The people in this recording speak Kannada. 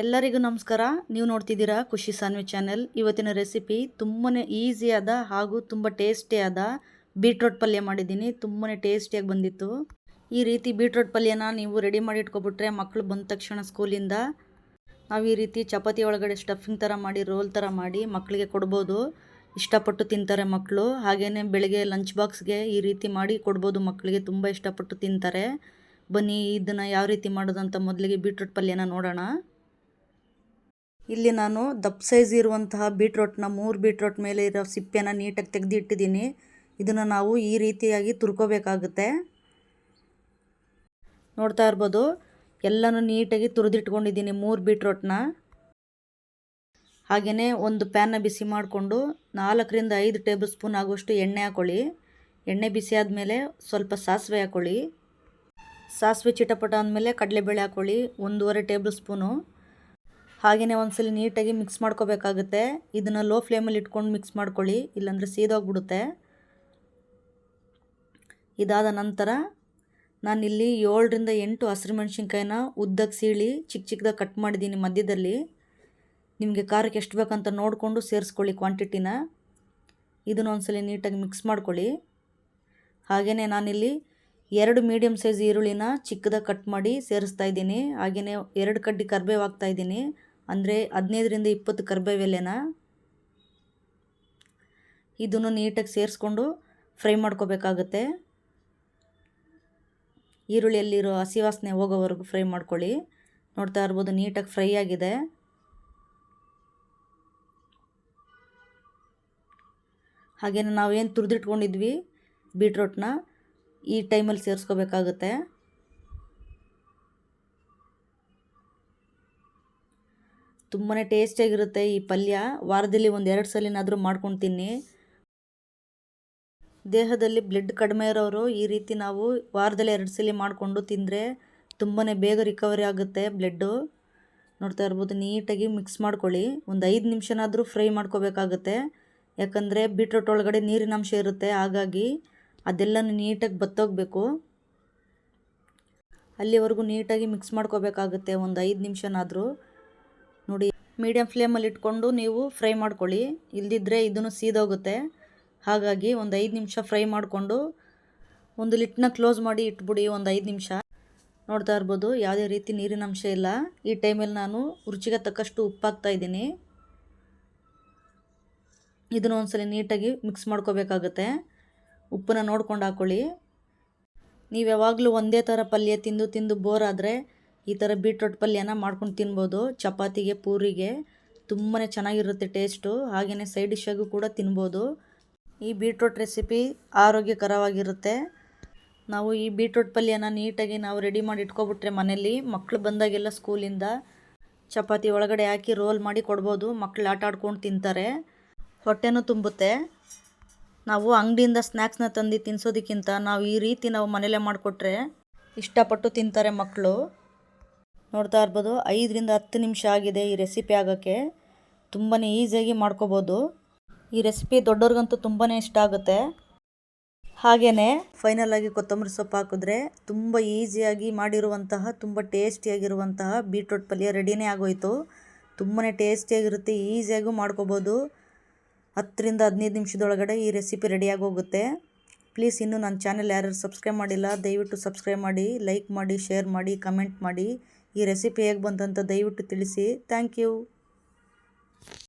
ಎಲ್ಲರಿಗೂ ನಮಸ್ಕಾರ. ನೀವು ನೋಡ್ತಿದ್ದೀರಾ ಖುಷಿ ಸಾನ್ವಿ ಚಾನೆಲ್. ಇವತ್ತಿನ ರೆಸಿಪಿ ತುಂಬಾ ಈಸಿಯಾದ ಹಾಗೂ ತುಂಬ ಟೇಸ್ಟಿಯಾದ ಬೀಟ್ರೋಟ್ ಪಲ್ಯ ಮಾಡಿದ್ದೀನಿ. ತುಂಬಾ ಟೇಸ್ಟಿಯಾಗಿ ಬಂದಿತ್ತು. ಈ ರೀತಿ ಬೀಟ್ರೋಟ್ ಪಲ್ಯನ ನೀವು ರೆಡಿ ಮಾಡಿ ಇಟ್ಕೊಬಿಟ್ರೆ ಮಕ್ಕಳು ಬಂದ ತಕ್ಷಣ ಸ್ಕೂಲಿಂದ ನಾವು ಈ ರೀತಿ ಚಪಾತಿ ಒಳಗಡೆ ಸ್ಟಫಿಂಗ್ ಥರ ಮಾಡಿ, ರೋಲ್ ಥರ ಮಾಡಿ ಮಕ್ಕಳಿಗೆ ಕೊಡ್ಬೋದು. ಇಷ್ಟಪಟ್ಟು ತಿಂತಾರೆ ಮಕ್ಕಳು ಹಾಗೆಯೇ ಬೆಳಗ್ಗೆ ಲಂಚ್ ಬಾಕ್ಸ್ಗೆ ಈ ರೀತಿ ಮಾಡಿ ಕೊಡ್ಬೋದು ಮಕ್ಕಳಿಗೆ ತುಂಬ ಇಷ್ಟಪಟ್ಟು ತಿಂತಾರೆ. ಬನ್ನಿ, ಇದನ್ನು ಯಾವ ರೀತಿ ಮಾಡೋದಂತ ಮೊದಲಿಗೆ ಬೀಟ್ರೂಟ್ ಪಲ್ಯನ ನೋಡೋಣ. ಇಲ್ಲಿ ನಾನು ದಪ್ಪ ಸೈಜ್ ಇರುವಂತಹ ಬೀಟ್ರೋಟ್ನ ಮೂರು ಬೀಟ್ರೋಟ್ ಮೇಲೆ ಇರೋ ಸಿಪ್ಪೆನ ನೀಟಾಗಿ ತೆಗೆದು ಇಟ್ಟಿದ್ದೀನಿ ಇದನ್ನು ನಾವು ಈ ರೀತಿಯಾಗಿ ತುರ್ಕೋಬೇಕಾಗುತ್ತೆ. ನೋಡ್ತಾ ಇರ್ಬೋದು, ಎಲ್ಲನೂ ನೀಟಾಗಿ ತುರಿದಿಟ್ಕೊಂಡಿದ್ದೀನಿ ಮೂರು ಬೀಟ್ರೋಟ್ನ. ಹಾಗೆಯೇ ಒಂದು ಪ್ಯಾನ್ನ ಬಿಸಿ ಮಾಡಿಕೊಂಡು ನಾಲ್ಕರಿಂದ ಐದು ಟೇಬಲ್ ಸ್ಪೂನ್ ಆಗುವಷ್ಟು ಎಣ್ಣೆ ಹಾಕೊಳ್ಳಿ. ಎಣ್ಣೆ ಬಿಸಿ ಆದಮೇಲೆ ಸ್ವಲ್ಪ ಸಾಸಿವೆ ಹಾಕೊಳ್ಳಿ. ಸಾಸಿವೆ ಚಿಟಪಟ ಅಂದಮೇಲೆ ಕಡಲೆಬೇಳೆ ಹಾಕೊಳ್ಳಿ, ಒಂದೂವರೆ ಟೇಬಲ್ ಸ್ಪೂನು. ಹಾಗೆಯೇ ಒಂದ್ಸಲ ನೀಟಾಗಿ ಮಿಕ್ಸ್ ಮಾಡ್ಕೋಬೇಕಾಗುತ್ತೆ. ಇದನ್ನು ಲೋ ಫ್ಲೇಮಲ್ಲಿ ಇಟ್ಕೊಂಡು ಮಿಕ್ಸ್ ಮಾಡ್ಕೊಳ್ಳಿ, ಇಲ್ಲಾಂದರೆ ಸೀದೋಗ್ಬಿಡುತ್ತೆ. ಇದಾದ ನಂತರ ನಾನಿಲ್ಲಿ ಏಳರಿಂದ ಎಂಟು ಹಸಿರು ಮೆಣಸಿನ್ಕಾಯಿನ ಉದ್ದಕ್ಕೆ ಸೀಳಿ ಚಿಕ್ಕ ಚಿಕ್ಕದಾಗಿ ಕಟ್ ಮಾಡಿದ್ದೀನಿ ಮಧ್ಯದಲ್ಲಿ. ನಿಮಗೆ ಖಾರಕ್ಕೆ ಎಷ್ಟು ಬೇಕಂತ ನೋಡಿಕೊಂಡು ಸೇರಿಸ್ಕೊಳ್ಳಿ ಕ್ವಾಂಟಿಟಿನ ಇದನ್ನು ಒಂದ್ಸಲ ನೀಟಾಗಿ ಮಿಕ್ಸ್ ಮಾಡ್ಕೊಳ್ಳಿ. ಹಾಗೆಯೇ ನಾನಿಲ್ಲಿ ಎರಡು ಮೀಡಿಯಮ್ ಸೈಜ್ ಈರುಳ್ಳಿನ ಚಿಕ್ಕದಾಗಿ ಕಟ್ ಮಾಡಿ ಸೇರಿಸ್ತಾ ಇದ್ದೀನಿ. ಹಾಗೆಯೇ ಎರಡು ಕಡ್ಡಿ ಕರ್ಬೇವು ಹಾಕ್ತಾಯಿದ್ದೀನಿ ಅಂದರೆ ಹದಿನೈದರಿಂದ ಇಪ್ಪತ್ತು ಕರ್ಬೇವೆಲೆನ ಇದನ್ನು ನೀಟಾಗಿ ಸೇರಿಸ್ಕೊಂಡು ಫ್ರೈ ಮಾಡ್ಕೋಬೇಕಾಗತ್ತೆ. ಈರುಳ್ಳಿಯಲ್ಲಿರೋ ಹಸಿ ವಾಸನೆ ಹೋಗೋವರೆಗೂ ಫ್ರೈ ಮಾಡ್ಕೊಳ್ಳಿ. ನೋಡ್ತಾ ಇರ್ಬೋದು ನೀಟಾಗಿ ಫ್ರೈ ಆಗಿದೆ. ಹಾಗೆಯೇ ನಾವೇನು ತುರಿದಿಟ್ಕೊಂಡಿದ್ವಿ ಬೀಟ್ರೋಟ್ನ ಈ ಟೈಮಲ್ಲಿ ಸೇರಿಸ್ಕೋಬೇಕಾಗುತ್ತೆ. ತುಂಬಾ ಟೇಸ್ಟಿಯಾಗಿರುತ್ತೆ ಈ ಪಲ್ಯ. ವಾರದಲ್ಲಿ ಒಂದು ಎರಡು ಸಲಿನಾದರೂ ಮಾಡ್ಕೊಂಡು ತಿನ್ನಿ. ದೇಹದಲ್ಲಿ ಬ್ಲಡ್ ಕಡಿಮೆ ಇರೋರು ಈ ರೀತಿ ನಾವು ವಾರದಲ್ಲಿ ಎರಡು ಸಲ ಮಾಡಿಕೊಂಡು ತಿಂದರೆ ತುಂಬಾ ಬೇಗ ರಿಕವರಿ ಆಗುತ್ತೆ ಬ್ಲಡ್ಡು ನೋಡ್ತಾ ಇರ್ಬೋದು, ನೀಟಾಗಿ ಮಿಕ್ಸ್ ಮಾಡ್ಕೊಳ್ಳಿ. ಒಂದು ಐದು ನಿಮಿಷನಾದರೂ ಫ್ರೈ ಮಾಡ್ಕೋಬೇಕಾಗುತ್ತೆ. ಯಾಕಂದರೆ ಬೀಟ್ರೋಟ್ ಒಳಗಡೆ ನೀರಿನ ಅಂಶ ಇರುತ್ತೆ, ಹಾಗಾಗಿ ಅದೆಲ್ಲನೂ ನೀಟಾಗಿ ಬತ್ತೋಗಬೇಕು. ಅಲ್ಲಿವರೆಗೂ ನೀಟಾಗಿ ಮಿಕ್ಸ್ ಮಾಡ್ಕೋಬೇಕಾಗುತ್ತೆ ಒಂದು ಐದು ನಿಮಿಷನಾದರೂ. ಮೀಡಿಯಮ್ ಫ್ಲೇಮಲ್ಲಿ ಇಟ್ಕೊಂಡು ನೀವು ಫ್ರೈ ಮಾಡ್ಕೊಳ್ಳಿ. ಇಲ್ದಿದ್ದರೆ ಇದನ್ನು ಸೀದೋಗುತ್ತೆ. ಹಾಗಾಗಿ ಒಂದು ಐದು ನಿಮಿಷ ಫ್ರೈ ಮಾಡಿಕೊಂಡು ಒಂದು ಲಿಟ್ನ ಕ್ಲೋಸ್ ಮಾಡಿ ಇಟ್ಬಿಡಿ ಒಂದು ಐದು ನಿಮಿಷ. ನೋಡ್ತಾ ಇರ್ಬೋದು, ಯಾವುದೇ ರೀತಿ ನೀರಿನ ಅಂಶ ಇಲ್ಲ. ಈ ಟೈಮಲ್ಲಿ ನಾನು ರುಚಿಗೆ ತಕ್ಕಷ್ಟು ಉಪ್ಪಾಗ್ತಾ ಇದ್ದೀನಿ. ಇದನ್ನು ಒಂದ್ಸಲ ನೀಟಾಗಿ ಮಿಕ್ಸ್ ಮಾಡ್ಕೋಬೇಕಾಗುತ್ತೆ. ಉಪ್ಪನ್ನು ನೋಡ್ಕೊಂಡು ಹಾಕ್ಕೊಳ್ಳಿ ನೀವು ಯಾವಾಗಲೂ ಒಂದೇ ಥರ ಪಲ್ಯ ತಿಂದು ತಿಂದು ಬೋರ್ ಆದರೆ ಈ ಥರ ಬೀಟ್ರೋಟ್ ಪಲ್ಯನ ಮಾಡ್ಕೊಂಡು ತಿನ್ಬೋದು. ಚಪಾತಿಗೆ, ಪೂರಿಗೆ ತುಂಬಾ ಚೆನ್ನಾಗಿರುತ್ತೆ ಟೇಸ್ಟು. ಹಾಗೆಯೇ ಸೈಡ್ ಡಿಶ್ಶಾಗೂ ಕೂಡ ತಿನ್ಬೋದು. ಈ ಬೀಟ್ರೋಟ್ ರೆಸಿಪಿ ಆರೋಗ್ಯಕರವಾಗಿರುತ್ತೆ. ನಾವು ಈ ಬೀಟ್ರೋಟ್ ಪಲ್ಯನ ನೀಟಾಗಿ ನಾವು ರೆಡಿ ಮಾಡಿ ಇಟ್ಕೊಬಿಟ್ರೆ ಮನೇಲಿ ಮಕ್ಕಳು ಬಂದಾಗೆಲ್ಲ ಸ್ಕೂಲಿಂದ ಚಪಾತಿ ಒಳಗಡೆ ಹಾಕಿ ರೋಲ್ ಮಾಡಿ ಕೊಡ್ಬೋದು. ಮಕ್ಕಳು ಆಟ ಆಡ್ಕೊಂಡು ತಿಂತಾರೆ. ಹೊಟ್ಟೆನೂ ತುಂಬುತ್ತೆ. ನಾವು ಅಂಗಡಿಯಿಂದ ಸ್ನ್ಯಾಕ್ಸ್ನ ತಂದು ತಿನ್ನಿಸೋದಕ್ಕಿಂತ ನಾವು ಈ ರೀತಿ ನಾವು ಮನೇಲೇ ಮಾಡಿಕೊಟ್ರೆ ಇಷ್ಟಪಟ್ಟು ತಿಂತಾರೆ ಮಕ್ಕಳು ನೋಡ್ತಾ ಇರ್ಬೋದು. ಐದರಿಂದ ಹತ್ತು ನಿಮಿಷ ಆಗಿದೆ ಈ ರೆಸಿಪಿ ಆಗೋಕ್ಕೆ. ತುಂಬಾ ಈಸಿಯಾಗಿ ಮಾಡ್ಕೋಬೋದು. ಈ ರೆಸಿಪಿ ದೊಡ್ಡವ್ರಿಗಂತೂ ತುಂಬಾ ಇಷ್ಟ ಆಗುತ್ತೆ. ಹಾಗೆಯೇ ಫೈನಲಾಗಿ ಕೊತ್ತಂಬರಿ ಸೊಪ್ಪು ಹಾಕಿದ್ರೆ ತುಂಬ ಈಸಿಯಾಗಿ ಮಾಡಿರುವಂತಹ, ತುಂಬ ಟೇಸ್ಟಿಯಾಗಿರುವಂತಹ ಬೀಟ್ರೋಟ್ ಪಲ್ಯ ರೆಡಿನೇ ಆಗೋಯಿತು. ತುಂಬಾ ಟೇಸ್ಟಿಯಾಗಿರುತ್ತೆ, ಈಸಿಯಾಗೂ ಮಾಡ್ಕೋಬೋದು. ಹತ್ತರಿಂದ ಹದಿನೈದು ನಿಮಿಷದೊಳಗಡೆ ಈ ರೆಸಿಪಿ ರೆಡಿಯಾಗಿ ಹೋಗುತ್ತೆ ಪ್ಲೀಸ್ ಇನ್ನೂ ನನ್ನ ಚಾನೆಲ್ ಯಾರ್ಯಾರು ಸಬ್ಸ್ಕ್ರೈಬ್ ಮಾಡಿಲ್ಲ, ದಯವಿಟ್ಟು ಸಬ್ಸ್ಕ್ರೈಬ್ ಮಾಡಿ ಲೈಕ್ ಮಾಡಿ ಶೇರ್ ಮಾಡಿ ಕಮೆಂಟ್ ಮಾಡಿ. ಈ ರೆಸಿಪಿ ಹೇಗೆ ಬಂತಂತ ದಯವಿಟ್ಟು ತಿಳಿಸಿ. Thank you